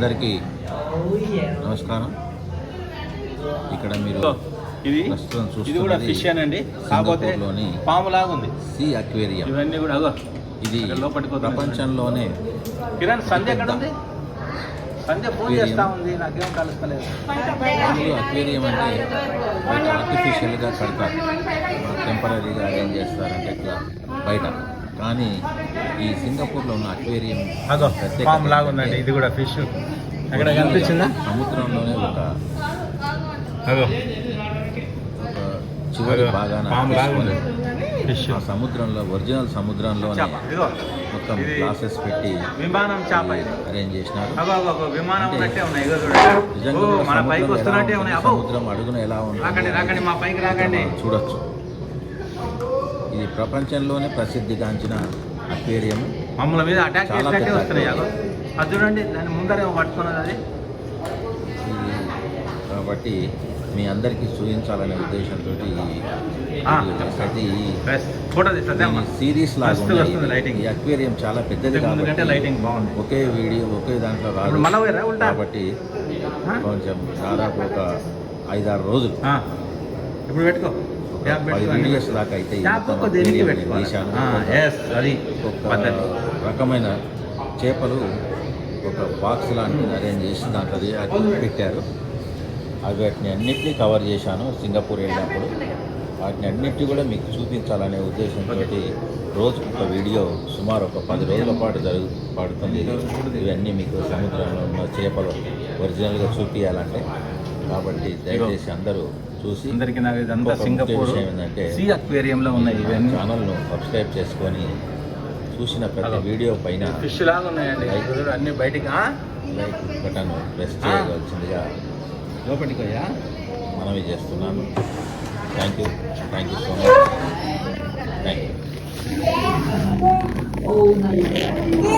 అందరికీ నమస్కారం. ఇక్కడ మీరు ఇది ఇది కూడా ఫిష్ అనండి. కాకపోతే పాము లాగా ఉంది సి అక్వేరియం. ఇవన్నీ కూడా అగో ఇది. ప్రపంచంలోనే కిరణ్ సంధ్య ఎక్కడ ఉంది సంధ్య ఫోన్. చేస్తా ఉంది నాకేం కలుస్తలేదు. అక్వేరియం అంటే ఆర్టిఫిషియల్గా కడతారు. టెంపరీగా అరేంజ్ చేస్తారంటే ఇట్లా బయట. కానీ ఈ సింగపూర్లో ఉన్న అక్వేరియం పాము లాగా ఉందండి ఇది కూడా ఫిష్. అక్కడ కనిపించిందా? సముద్రంలోనే ఒక చివరి ఉంది తీసుకొని ఫిష్ ఆ సముద్రంలో ఒరిజినల్ ఇదిగో. మొత్తం క్లాసెస్ పెట్టి విమానం చేప అరేంజ్ చేసినారు. ఉన్నాయి. నిజంగా సముద్రం పైకి ఎలా వస్తున్నట్టే ఉంటుంది, ఉన్నాయి. అబ్బో. సముద్రం అడుగున ఎలా ఉంటుంది రాకండి రాకండి మా పైకి రాకండి. మనం చూడొచ్చు. ఇది ప్రపంచంలోనే ప్రసిద్ధిగాంచిన అక్వేరియం మమ్మల్ని మీద అటాక్ చాలా చేసినట్టే వస్తున్నాయి అది చూడండి దాని ముందరేమో పట్టుకున్నది అది కాబట్టి మీ అందరికీ చూపించాలనే ఉద్దేశంతో. అయితే సిరీస్. ఈ అక్వేరియం చాలా పెద్దది కాబట్టి లైటింగ్ బాగుంది ఒకే వీడియో ఒకే దాంట్లో రాదు కాబట్టి? కొంచెం దాదాపు ఒక ఐదారు రోజులు. ఇప్పుడు పెట్టుకో. ట్యాబ్ పెట్టుకో. దాకా అయితే ట్యాబ్ ఒక్క దేనికి పెట్టుకోవాలి అది పద్ధతి. రకమైన చేపలు ఒక బాక్స్ లాంటిది అరేంజ్ చేసి దాంట్లో అది అది పెట్టారు. అవి వాటిని అన్నింటినీ కవర్ చేశాను సింగపూర్ వెళ్ళినప్పుడు. వాటిని అన్నింటినీ కూడా మీకు చూపించాలనే ఉద్దేశంతో రోజుకు ఒక వీడియో సుమారు ఒక పది రోజుల పాటు జరుగు పడుతుంది. ఇవన్నీ మీకు సముద్రంలో ఉన్న చేపలు ఒరిజినల్గా చూపించాలంటే కాబట్టి దయచేసి అందరూ చూసి అందరికి నాకు ఇదంతా సింగపూర్ విషయం ఏంటంటే సీ అక్వేరియంలో ఉన్నాయి ఇవన్నీ ఛానల్ను సబ్స్క్రైబ్ చేసుకొని చూసిన ప్రతి వీడియో పైన ఫిష్ లాగా ఉన్నాయండి. అన్ని బయటికి ఆ? Like button press. చేయవలసిందిగా లోపలికి మనవి చేస్తున్నాను. Thank you thank you so much thank you